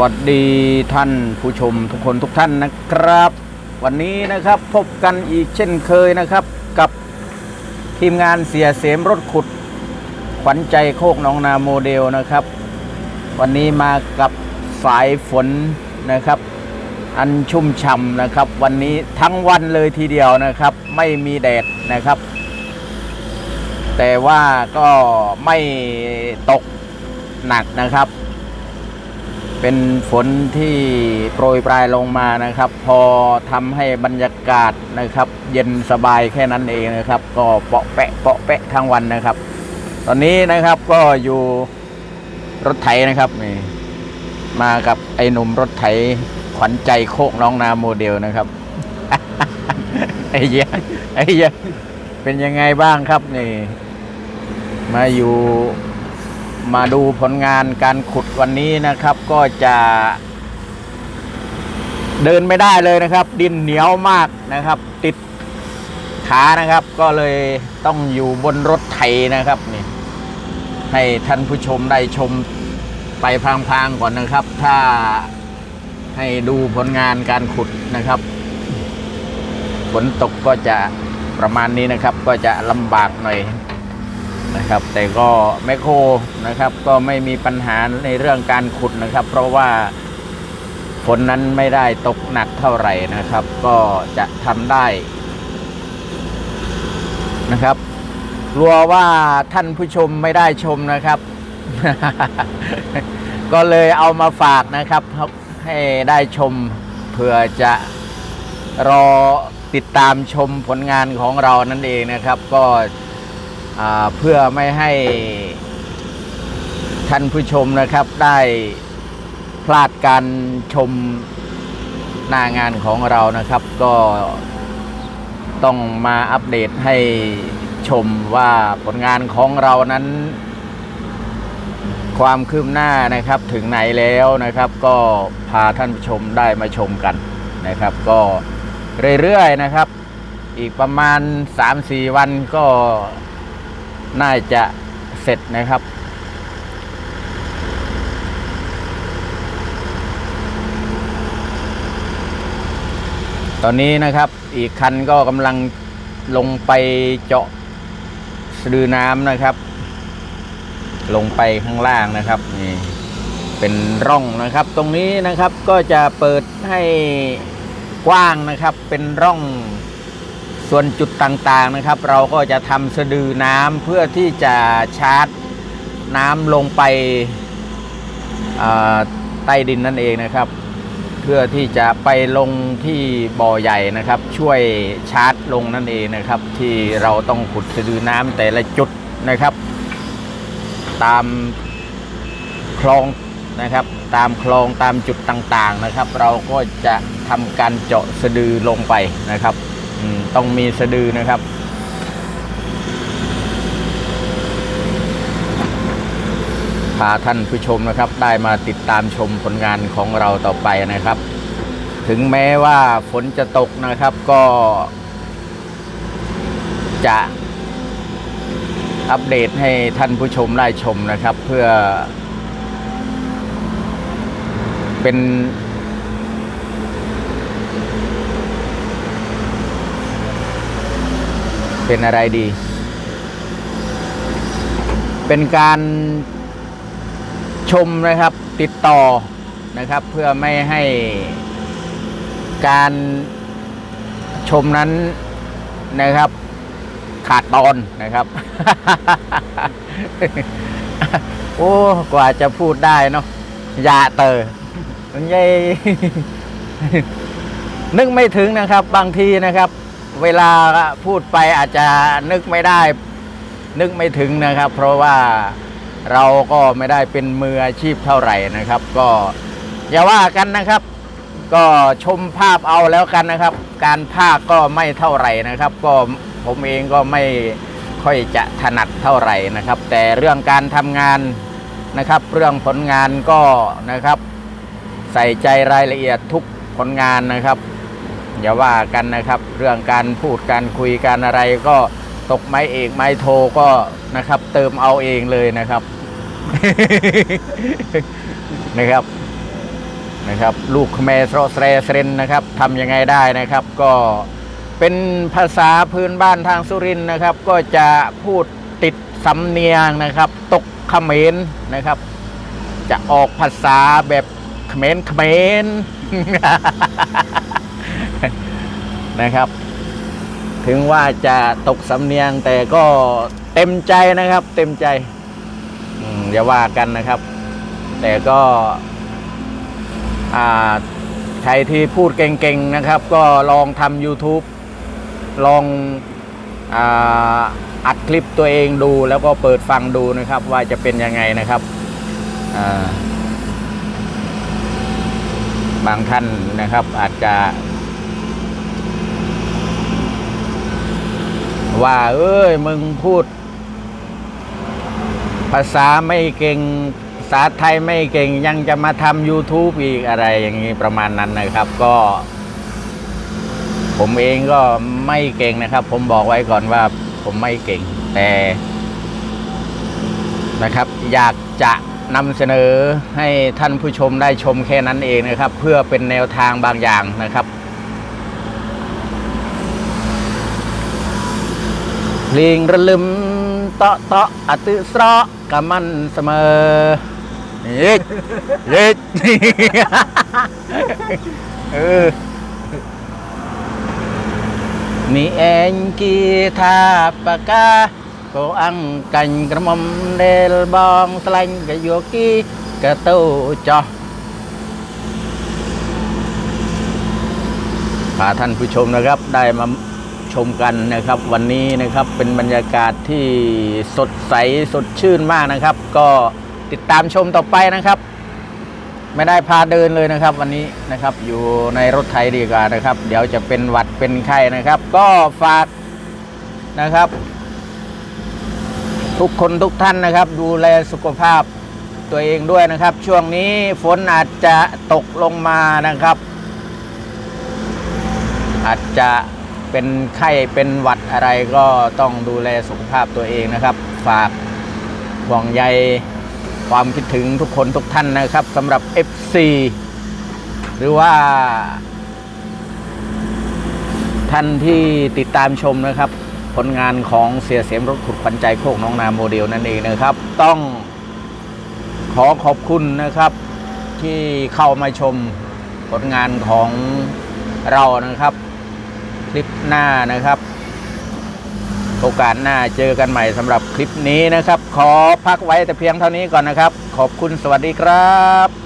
วัสดีท่านผู้ชมทุกคนทุกท่านนะครับ วันนี้นะครับพบกันอีกเช่นเคยนะครับกับทีมงานเสียเสมรถขุด ขวัญใจโคกหนองนาโมเดลนะครับ วันนี้มากับสายฝนนะครับ อันชุ่มฉ่ำนะครับ วันนี้ทั้งวันเลยทีเดียวนะครับ ไม่มีแดดนะครับ แต่ว่าก็ไม่ตกหนักนะครับ เป็นฝนที่โปรยปลายลงมานะครับ พอทำให้บรรยากาศนะครับ เย็นสบายแค่นั้นเองนะครับ ก็เปาะแปะเปาะแปะทั้งวันนะครับ ตอนนี้นะครับก็อยู่รถไถนะครับนี่มากับไอ้หนุ่มรถไถขวัญใจโคกน้องนาโมเดลนะครับไอ้เหี้ยไอ้เยเป็นยังไงบ้างครับนี่ มาอยู่ มาดูผลงานการขุดวันนี้นะครับก็จะเดินไม่ได้เลยนะครับ ดินเหนียวมากนะครับ ติดขานะครับ ก็เลยต้องอยู่บนรถไถนะครับนี่ให้ท่านผู้ชมได้ชมไปพลางๆก่อนนะครับ ถ้าให้ดูผลงานการขุดนะครับฝนตกก็จะประมาณนี้นะครับ ก็จะลำบากหน่อย นะครับ แต่ก็แมคโครนะครับ ก็ไม่มีปัญหาในเรื่องการขุดนะครับ เพราะว่าฝนนั้นไม่ได้ตกหนักเท่าไหร่นะครับ ก็จะทำได้นะครับกลัวว่าท่านผู้ชมไม่ได้ชมนะครับ ก็เลยเอามาฝากนะครับ ให้ได้ชมเพื่อจะรอติดตามชมผลงานของเรานั่นเองนะครับ ก็ เพื่อไม่ให้ท่านผู้ชมนะครับได้พลาดการชมหน้างานของเรานะครับ ก็ต้องมาอัปเดตให้ชมว่าผลงานของเรานั้น ความคืบหน้านะครับถึงไหนแล้วนะครับ ก็พาท่านผู้ชมได้มาชมกันนะครับ ก็เรื่อยๆนะครับ อีกประมาณ 3-4 วันก็ น่าจะเสร็จนะครับ ตอนนี้นะครับอีกคันก็กำลังลงไปเจาะสะดือน้ำนะครับ ลงไปข้างล่างนะครับนี่เป็นร่องนะครับ ตรงนี้นะครับก็จะเปิดให้กว้างนะครับ เป็นร่อง ส่วนจุดต่างๆนะครับ เราก็จะทำสะดือน้ำเพื่อที่จะชาร์จน้ำลงไปใต้ดินนั่นเองนะครับ เพื่อที่จะไปลงที่บ่อใหญ่นะครับ ช่วยชาร์จลงนั่นเองนะครับ ที่เราต้องขุดสะดือน้ำแต่ละจุดนะครับ ตามคลองนะครับ ตามคลองตามจุดต่างๆนะครับ เราก็จะทำการเจาะสะดือลงไปนะครับ ต้องมีสะดือนะครับ พาท่านผู้ชมนะครับ ได้มาติดตามชมผลงานของเราต่อไปนะครับ ถึงแม้ว่าฝนจะตกนะครับก็ จะอัปเดตให้ท่านผู้ชมได้ชมนะครับ เพื่อ เป็น เป็นอะไรดี เป็นการชมนะครับติดต่อนะครับ เพื่อไม่ให้การชมนั้นนะครับ ขาดตอนนะครับ โอ้กว่าจะพูดได้เนาะยาเตอมันยัยนึกไม่ถึงนะครับบางทีนะครับ เวลาพูดไปอาจจะนึกไม่ได้ นึกไม่ถึงนะครับ เพราะว่าเราก็ไม่ได้เป็นมืออาชีพเท่าไหร่นะครับ ก็อย่าว่ากันนะครับ ก็ชมภาพเอาแล้วกันนะครับ การภาคก็ไม่เท่าไหร่นะครับ ก็ผมเองก็ไม่ค่อยจะถนัดเท่าไหร่นะครับ แต่เรื่องการทำงานนะครับ เรื่องผลงานก็นะครับ ใส่ใจรายละเอียดทุกผลงานนะครับ อย่าว่ากันนะครับ เรื่องการพูดการคุยการอะไรก็ตกไม้เอกไม้โทก็นะครับ เติมเอาเองเลยนะครับ นะครับนะครับ ลูกเมสโรเรสเรนนะครับทำยังไงได้นะครับ ก็เป็นภาษาพื้นบ้านทางสุรินนะครับ ก็จะพูดติดสำเนียงนะครับ ตกเขมรนะครับ จะออกภาษาแบบเขมรเขมร นะครับ ถึงว่าจะตกสำเนียงแต่ก็เต็มใจนะครับ เต็มใจอมอย่าว่ากันนะครับ แต่ก็ใครที่พูดเก่งๆนะครับ ก็ลองทำ YouTube ลองอัดคลิปตัวเองดูแล้วก็เปิดฟังดูนะครับ ว่าจะเป็นยังไงนะครับบางท่านนะครับอาจจะ ว่าเอ้ยมึงพูด ภาษาไม่เก่งภาษาไทยไม่เก่งยังจะมาทำ YouTube อีกอะไรอย่างนี้ประมาณนั้นนะครับ ก็ ผมเองก็ไม่เก่งนะครับ ผมบอกไว้ก่อนว่า ผมไม่เก่ง แต่นะครับ อยากจะนำเสนอให้ท่านผู้ชมได้ชมแค่นั้นเองนะครับ เพื่อเป็นแนวทางบางอย่างนะครับ เพลงระลึมเตาะเตาะอตึสระกับมันเสมอเย็ดเย็ดเออมีเอ็งกีทาปากกาก็อังกันกระมมเดลบองสลังกะโยกีกะต้าจอพาท่านผู้ชมนะครับได้มา ชมกันนะครับ วันนี้นะครับเป็นบรรยากาศที่สดใสสดชื่นมากนะครับ ก็ติดตามชมต่อไปนะครับ ไม่ได้พาเดินเลยนะครับ วันนี้นะครับอยู่ในรถไถดีกว่านะครับ เดี๋ยวจะเป็นหวัดเป็นไข้นะครับ ก็ฝากนะครับ ทุกคนทุกท่านนะครับ ดูแลสุขภาพตัวเองด้วยนะครับ ช่วงนี้ฝนอาจจะตกลงมานะครับ อาจจะ เป็นไข้เป็นหวัดอะไรก็ต้องดูแลสุขภาพตัวเองนะครับ ฝากห่วงใยความคิดถึงทุกคนทุกท่านนะครับสำหรับ FC หรือว่า ท่านที่ติดตามชมนะครับ ผลงานของเสียเสียมรถขุดขวัญใจโคกน้องนาโมเดลนั่นเองนะครับ ต้องขอขอบคุณนะครับ ที่เข้ามาชมผลงานของเรานะครับ ลิปหน้านะครับ โอกาสหน้าเจอกันใหม่สำหรับคลิปนี้นะครับ ขอพักไว้แต่เพียงเท่านี้ก่อนนะครับ ขอบคุณสวัสดีครับ